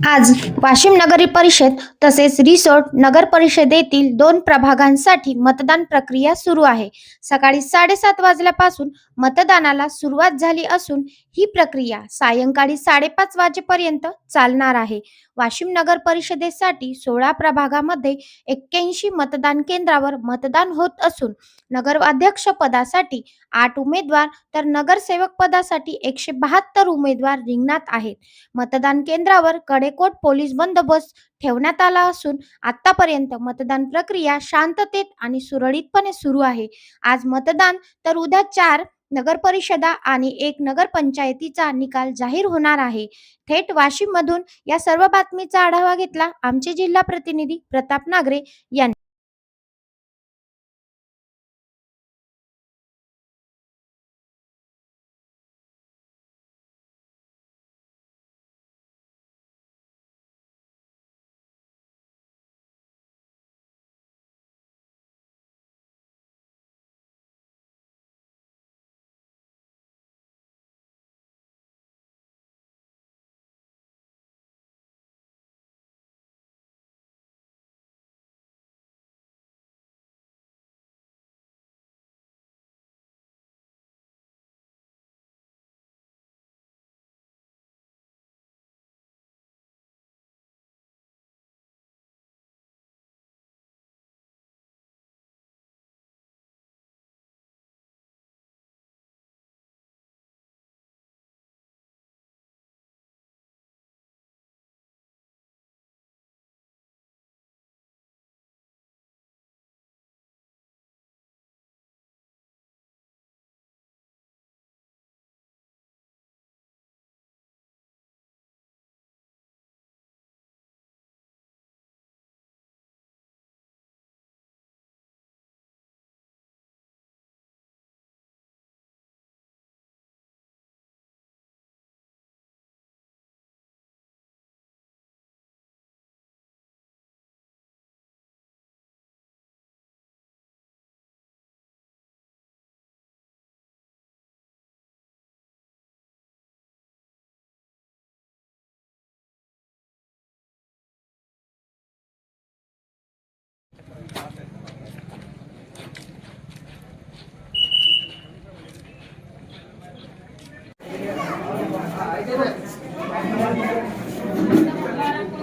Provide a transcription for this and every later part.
आज वाशिम नगर परिषद तसेच रिसोर्ट नगर परिषदेतील दोन प्रभागांसाठी मतदान प्रक्रिया सुरू आहे. सकाळी साडेसात वाजल्यापासून मतदानाला सुरुवात झाली असून ही प्रक्रिया सायंकाळी साडेपाच वाजेपर्यंत चालणार आहे. वाशिम नगर परिषदेसाठी सोळा प्रभागामध्ये एक्क्याऐंशी मतदान केंद्रावर मतदान होत असून नगर अध्यक्ष पदासाठी आठ उमेदवार तर नगरसेवक पदासाठी एकशे बहात्तर उमेदवार रिंगणात आहेत. मतदान केंद्रावर कडे कडेकोट पोलीस बंदोबस्त ठेवण्यात आला असून आतापर्यंत मतदान प्रक्रिया शांततेत आणि सुरळीतपणे सुरू आहे. आज मतदान तर उद्या चार नगर परिषदा आणि एक नगर पंचायतीचा निकाल जाहीर होणार आहे. थेट वाशिम मधून या सर्व बातमीचा आढावा घेतला आमचे जिल्हा प्रतिनिधी प्रताप नागरे यांनी.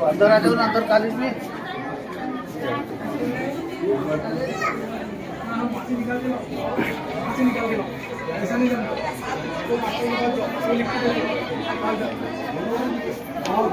antar aja antar kali ini. Halo,